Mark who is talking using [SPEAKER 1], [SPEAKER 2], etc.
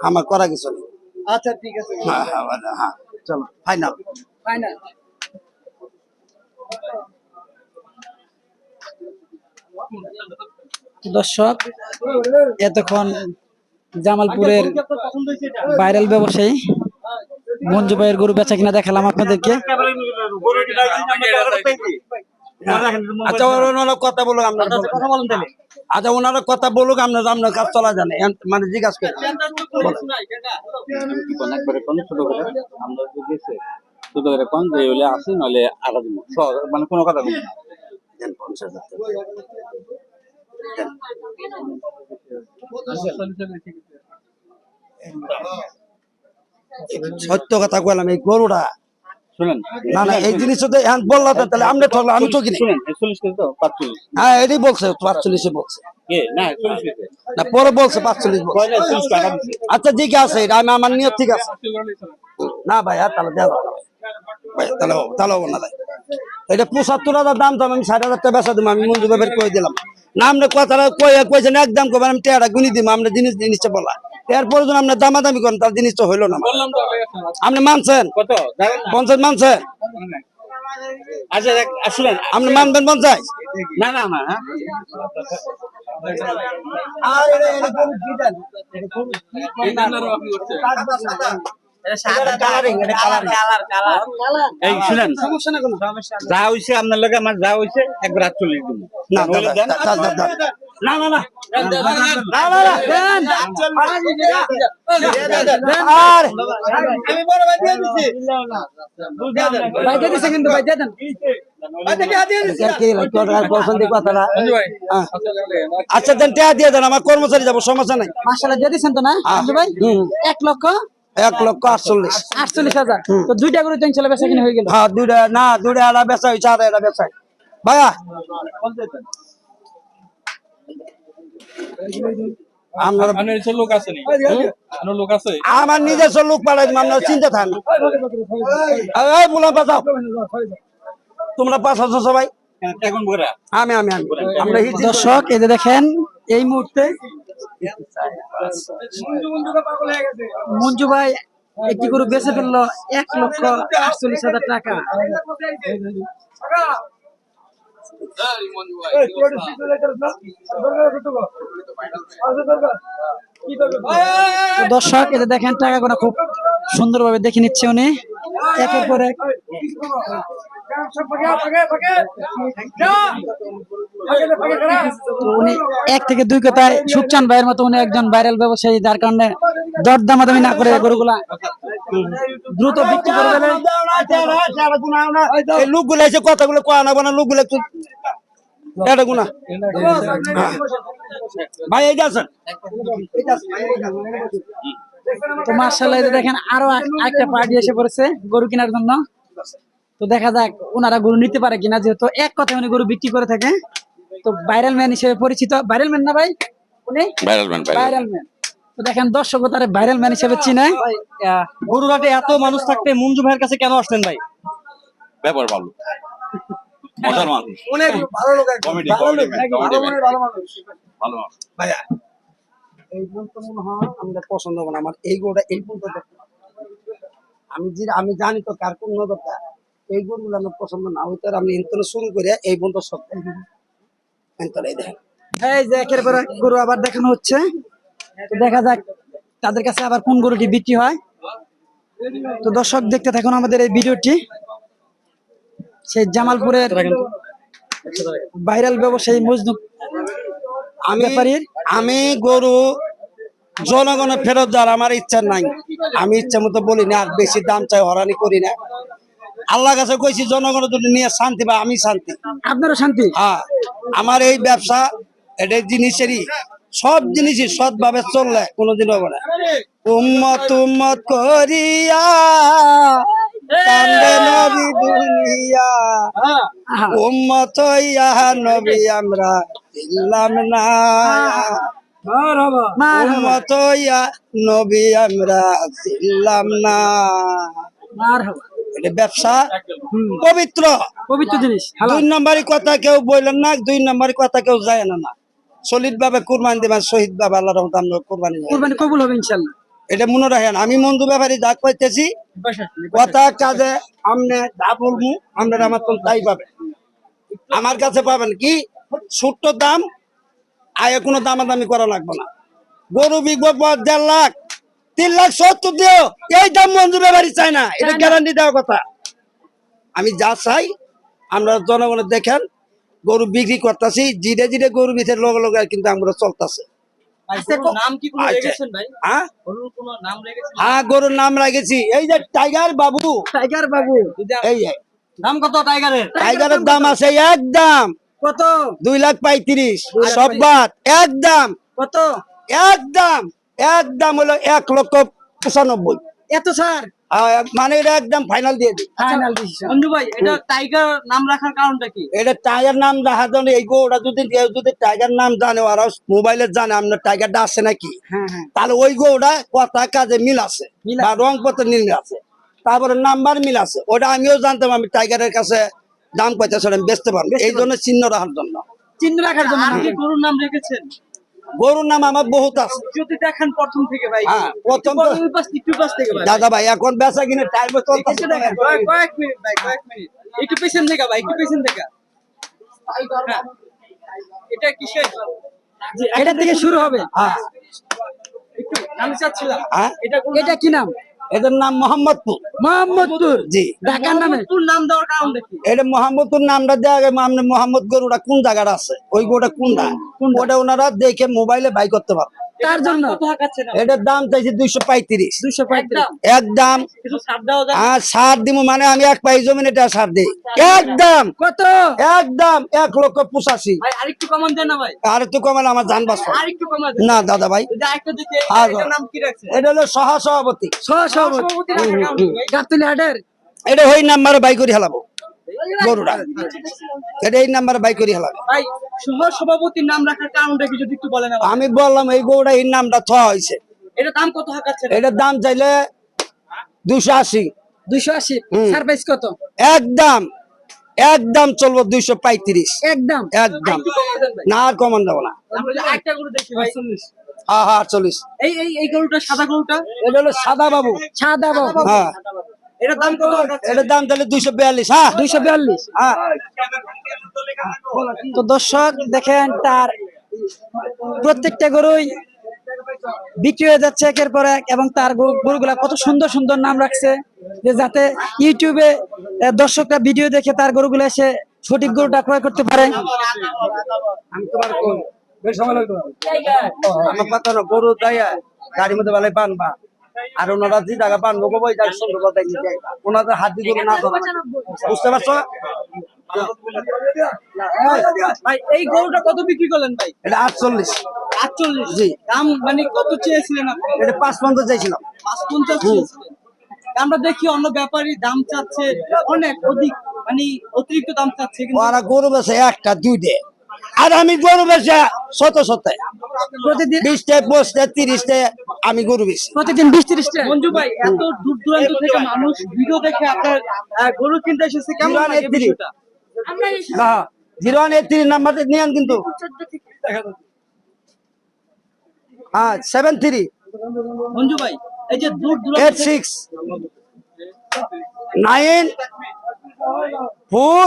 [SPEAKER 1] আমার করা কিছু নেই।
[SPEAKER 2] আচ্ছা ঠিক আছে।
[SPEAKER 1] হ্যাঁ হ্যাঁ হ্যাঁ, হ্যাঁ চলো। ফাইনাল
[SPEAKER 2] ফাইনাল
[SPEAKER 3] দর্শক এতক্ষণ জামালপুরের ভাইরাল ব্যবসায়ী মঞ্জু ভাইয়ের গরু বেচা কিনা দেখালাম আপনাদেরকে।
[SPEAKER 1] আচ্ছা ওরা ওনারা কথা বলুক আমরা কথা বলুন তাহলে। আচ্ছা ওনারা কথা বলুক আমরা আপনার কাজ চলা জানে। এন- মানে জিজ্ঞাসা করে।
[SPEAKER 4] একবারে কোন ছোট করে আমরা তো গেছে ছোট করে কোন যে হলে আসি নলে আলাদা দিন মানে কোনো কথা বলি
[SPEAKER 1] পঞ্চাশ হাজার সত্য কথা কইলাম এই গরুটা না না এই জিনিস তো বললাম তাহলে আমরা আমি ঠকি হ্যাঁ এটাই বলছে পাঁচচল্লিশে বলছে।
[SPEAKER 4] না চল্লিশ কেজি।
[SPEAKER 1] না পরে বলছে পাঁচচল্লিশ আচ্ছা ঠিক আছে এটা আমি আমার নিয়ত ঠিক আছে। না ভাই আর তাহলে দেওয়া ভাই। তাহলে হবো- তাহলে হব না ভাই। এটা পঁচাত্তর হাজার দাম তো আমি ষাট হাজার টাকা বেচা দিব আমি মঞ্জু ভাবের কই দিলাম। না আমরা কথাটা কই কইছেন একদম কবেন আমি টেয়ারা গুনি দিব আমরা জিনিস জিনিসটা বলা। এরপরে যখন আপনি দামাদামি করেন তার জিনিস তো হইল না আপনি মানছেন? পঞ্চাশ মানছেন?
[SPEAKER 4] আচ্ছা শুনেন
[SPEAKER 1] আপনি মানবেন পঞ্চাশ?
[SPEAKER 4] না না না এই শুনেন। যা হইছে আপনার লগে আমার যা হইছে একবার আটচল্লিশ দিন।
[SPEAKER 1] না না না
[SPEAKER 3] ভাই দিয়ে দিছে কিন্তু ভাই দিয়ে দেন
[SPEAKER 1] হ্যাঁ। আচ্ছা দেন টেয়া দিয়ে দেন আমার কর্মচারী যাব সমস্যা নাই।
[SPEAKER 3] মাসালা দিয়ে দিছেন তো না? মঞ্জু ভাই এক লক্ষ
[SPEAKER 1] এক লক্ষ আটচল্লিশ।
[SPEAKER 3] আটচল্লিশ হাজার। তো দুইটা গরু তো ইনশাল্লাহ বেচা কিনা হয়ে গেল।
[SPEAKER 1] হ্যাঁ দুইটা না দুইটা বেচা হয়েছে আর বেচা ভাইয়া আপনারা
[SPEAKER 5] লোক আছে নি আরও লোক আছে
[SPEAKER 1] আমার নিজস্ব লোক পাঠাই আপনারা চিন্তা থান এই তোমরা পাঁচ হাজার সবাই আমি আমি আমি। আমরা
[SPEAKER 3] দর্শক যে দেখেন এই মুহূর্তে মঞ্জু ভাই একটি গরু বেচে ফেলল এক লক্ষ আটচল্লিশ হাজার টাকা। দর্শক এতে দেখেন টাকা গোনা খুব সুন্দরভাবে দেখে নিচ্ছে উনি। একের পর এক। উনি এক থেকে দুই কথায় সুখচান ভাইয়ের মতো উনি একজন ভাইরাল ব্যবসায়ী যার কারণে দর দামাদামি না করে গরুগুলা দ্রুত বিক্রি করে দেবে।
[SPEAKER 1] লোকগুলো এসে কথাগুলো কয়া না বানা লোকগুলো একটু এটা গুনা। ভাই এই আছেন?
[SPEAKER 3] তো মার্শাল্লাহ দেখেন আরও একটা পার্টি এসে পড়েছে গরু কেনার জন্য। তো দেখা যাক ওনারা গরু নিতে পারে কিনা যেহেতু এক কথা উনি গরু বিক্রি করে থাকে। তো ভাইরাল ম্যান হিসেবে পরিচিত ভাইরাল ম্যান না ভাই? উনি? ভাইরাল ম্যান ভাইরাল তো দেখেন দর্শক তারা ভাইরাল ম্যান হিসেবে চিনে।
[SPEAKER 2] গরুরাটে এত মানুষ থাকতে মঞ্জু ভাইয়ের কাছে কেন আসলেন ভাই?
[SPEAKER 4] ব্যাপার ভালো। মজার মানুষ।
[SPEAKER 1] অনেক ভালো লোক
[SPEAKER 4] কমেডি কমেডি কমেডি ভালো মানুষ।
[SPEAKER 1] ভাইয়া এই বলতে মনে হয় আমাদের পছন্দ হবে না আমার এই গরুটা এই বলতে আমি যে আমি জানি তো কার কোন নজরটা। এই গরুগুলো আমার পছন্দ না হইতে আমি ইন্তনে শুরু করে এই বন্ধ সব ইন্তনে দেখেন।
[SPEAKER 3] এই যে একের পর গরু আবার দেখানো হচ্ছে। তো দেখা যাক তাদের কাছে আবার কোন গরুটি বিক্রি হয়। তো দর্শক দেখতে থাকুন আমাদের এই ভিডিওটি। সেই জামালপুরের ভাইরাল ব্যবসায়ী মজনু
[SPEAKER 1] আমি আমি গরু জনগণের ফেরত যার আমার ইচ্ছা নাই। আমি ইচ্ছা মতো বলি না আর বেশি দাম চাই হরানি করি না। আল্লাহ কাছে কইছি জনগণ জন্য নিয়ে শান্তি বা আমি শান্তি।
[SPEAKER 3] আপনারও শান্তি?
[SPEAKER 1] হ্যাঁ আমার এই ব্যবসা এটা জিনিসেরই সব জিনিসই সৎভাবে চললে কোনোদিন হবে না। উম্মত উম্মত করিয়া কান্দে নবী দুনিয়া। উম্মত ইয়া নবী আমরা দিলাম না। উম্মত ইয়া নবী আমরা দিলাম না।
[SPEAKER 3] মারহাবা।
[SPEAKER 1] ব্যবসা পবিত্র।
[SPEAKER 3] পবিত্র জিনিস
[SPEAKER 1] দুই নম্বরই কথা কেউ বললেন না দুই নম্বরই কথা কেউ যায় না। না সলিড ভাবে কুরবানি দেবেন শহীদ ভাবে আল্লাহ রহমত আমরা কুরবানি।
[SPEAKER 3] কোরবানি কবুল হবে ইনশাল্লাহ
[SPEAKER 1] এটা মনে রাখেন আমি মন্দু ব্যাপারী যা কইতেছি কথা কাজে আমনে যা বলব আমার তো তাই পাবেন। আমার কাছে পাবেন কি ছোট্ট দাম আয় কোনো দামাদামি করা লাগবে না। গরু বিকবো পর দেড় লাখ তিন লাখ সত্তর দিও এই দাম মঞ্জু ব্যাপারী চাই না এটা গ্যারান্টি দেওয়ার কথা। আমি যা চাই আমরা জনগণের দেখেন গরু বিক্রি করতেছি জিরে জিরে গরু বিথের লগে লগে কিন্তু আমরা চলতেছে।
[SPEAKER 2] আচ্ছা,
[SPEAKER 1] আচ্ছা। হ্যাঁ?
[SPEAKER 2] গরুর নাম রেখেছেন?
[SPEAKER 1] হ্যাঁ রাখেছি। এই যে টাইগার বাবু।
[SPEAKER 3] টাইগার বাবু।
[SPEAKER 1] এই যে।
[SPEAKER 2] কত টাইগারের
[SPEAKER 1] টাইগারের দাম আছে একদম
[SPEAKER 3] কত?
[SPEAKER 1] দুই লাখ পঁয়ত্রিশ। সব বাদ। একদম
[SPEAKER 3] কত?
[SPEAKER 1] একদম একদম হলো এক লক্ষ পঁচানব্বই।
[SPEAKER 3] এত স্যার
[SPEAKER 1] মানে এটা একদম ফাইনাল দিয়ে দিই।
[SPEAKER 3] ফাইনাল ডিসিশন
[SPEAKER 2] ভাই এটা টাইগার নাম রাখার কারণটা কি?
[SPEAKER 1] এটা টাইগার নাম দেখা জানে এই গোটা যদি কেউ যদি টাইগার নাম জানে ওরা মোবাইলে জানে আপনার টাইগারটা আছে নাকি?
[SPEAKER 3] হ্যাঁ হ্যাঁ।
[SPEAKER 1] তাহলে ওই গোটা কথা কাজে মিল আছে। বা রং পত্র মিল আছে। তারপরে নাম্বার মিল আছে। ওটা আমিও জানতাম আমি টাইগারের কাছে দাম আমি বেচতে পারব। এই জন্য চিহ্ন রাখার জন্য।
[SPEAKER 3] চিহ্ন রাখার জন্য।
[SPEAKER 2] আর গরুর নাম রেখেছেন?
[SPEAKER 1] গরুর নাম আমার বহুত আছে।
[SPEAKER 2] যদি দেখেন প্রথম থেকে ভাই
[SPEAKER 1] হ্যাঁ, প্রথম তো-
[SPEAKER 2] একটু পাশ থেকে ভাই।
[SPEAKER 1] দাদা ভাই এখন বেচা কিনে টাইম
[SPEAKER 2] একটু কয়েক- কয়েক মিনিট ভাই কয়েক মিনিট। একটু পেছন দেখা ভাই একটু পেছন থেকে হ্যাঁ। এটা কিসের জি,
[SPEAKER 3] এটা থেকে শুরু হবে।
[SPEAKER 1] হ্যাঁ।
[SPEAKER 2] একটু আমি চাচ্ছিলাম।
[SPEAKER 1] হ্যাঁ?
[SPEAKER 2] এটা
[SPEAKER 3] এটা কি নাম?
[SPEAKER 1] এটার নাম মোহাম্মদপুর।
[SPEAKER 3] মোহাম্মদপুর?
[SPEAKER 1] জি।
[SPEAKER 3] ঢাকার নামে?
[SPEAKER 2] নাম দেওয়ার কারণ দেখি
[SPEAKER 1] এটা মোহাম্মদপুর নামটা দেওয়া আগে আপনি মোহাম্মদ গরুটা কোন জায়গাটা আছে? ওই গোটা কোনটা? ওটা ওনারা দেখে মোবাইলে বাই করতে পারবে।
[SPEAKER 3] তার জন্য
[SPEAKER 1] এটার দাম চাইছে দুইশো পঁয়ত্রিশ।
[SPEAKER 3] দুইশো পঁয়ত্রিশ।
[SPEAKER 2] একদম।
[SPEAKER 1] আর সার দিব মানে আমি এক পাই জমিন এটা সার দিই। একদম।
[SPEAKER 3] কত?
[SPEAKER 1] একদম। এক লক্ষ পঁচাশি।
[SPEAKER 2] আরেকটু কমান দেন না ভাই।
[SPEAKER 1] আর একটু কমালে আমার জান বাঁচবে
[SPEAKER 2] আরেকটু কমান
[SPEAKER 1] না দাদা ভাই।
[SPEAKER 2] এটা রাখছে
[SPEAKER 1] এটা হলো সহ সভাপতি
[SPEAKER 3] সহসভাপতি
[SPEAKER 2] সভাপতি
[SPEAKER 1] এটা ওই নাম্বারে বাই করে হেলাবো। গরুটা এটা এই নাম্বারে বাই করে হেলাবো
[SPEAKER 2] ভাই সহ সভাপতির নাম রাখার কারণটা কি যদি একটু বলেন
[SPEAKER 1] আমি বললাম এই গরুটা এই নামটা থ হয়েছে।
[SPEAKER 2] এটা দাম কত হাঁকাচ্ছেন
[SPEAKER 1] এটার দাম চাইলে দুশো আশি।
[SPEAKER 3] দুইশো আশি। সারপ্রাইজ কত?
[SPEAKER 1] একদম একদম চলবো দুইশো পঁয়ত্রিশ।
[SPEAKER 3] একদম।
[SPEAKER 1] একদম। না আর কমান যাব না। হ্যাঁ হ্যাঁ চল্লিশ
[SPEAKER 2] এই এই এই গরুটা সাদা গরুটা?
[SPEAKER 1] এটা হলো সাদা বাবু।
[SPEAKER 3] সাদা বাবু।
[SPEAKER 1] হ্যাঁ।
[SPEAKER 2] এটার দাম কত?
[SPEAKER 1] এটার দাম তাহলে দুইশো বিয়াল্লিশ হ্যাঁ?
[SPEAKER 3] দুইশো বিয়াল্লিশ।
[SPEAKER 1] হ্যাঁ।
[SPEAKER 3] তো দর্শক দেখেন তার প্রত্যেকটা গরুই বিক্রি হয়ে যাচ্ছে একের পর এক এবং তার গরু- গরুগুলা কত সুন্দর সুন্দর নাম রাখছে যে যাতে ইউটিউবে দর্শকরা ভিডিও দেখে তার গরুগুলো এসে সঠিক গরুটা ক্রয় করতে পারে।
[SPEAKER 1] আমি তোমার কোন- বেশ সময় লাগবে না। আমার কথা না গরু দাইয়া গাড়ির মধ্যে বানবা। আর ওনারা যে জায়গা বানবো গো ওই জায়গা নিতে ওনাদের হাত দিয়ে না। বুঝতে পারছ?
[SPEAKER 2] ভাই এই গরুটা কত বিক্রি করলেন ভাই?
[SPEAKER 1] এটা আটচল্লিশ।
[SPEAKER 2] আটচল্লিশ।
[SPEAKER 1] জি।
[SPEAKER 2] দাম মানে কত চেয়েছিলেন আপনি?
[SPEAKER 1] এটা পাঁচ পঞ্চাশ চাইছিলাম
[SPEAKER 2] পাঁচ পঞ্চাশ আমরা দেখি অন্য ব্যাপারী দাম চাচ্ছে অনেক অধিক মানে অতিরিক্ত দাম চাচ্ছে কিন্তু
[SPEAKER 1] ওরা গরু বেছে একটা দুইটে। আর আমি গরু বেছে শত শত।
[SPEAKER 3] প্রতিদিন
[SPEAKER 1] বিশটে পঁচিশটে তিরিশটে আমি গরু বেশি
[SPEAKER 3] প্রতিদিন বিশ ত্রিশটা?
[SPEAKER 2] মঞ্জু ভাই এত দূর দূরান্ত থেকে মানুষ ভিডিও দেখে আপনার গরু কিনতে এসেছে কেমন
[SPEAKER 1] zero eight three. Zero one eight three number নিয়েন কিন্তু। হ্যাঁ সেভেন থ্রি
[SPEAKER 2] মঞ্জু ভাই এই যে দূর
[SPEAKER 1] এইট সিক্স নাইন ফোর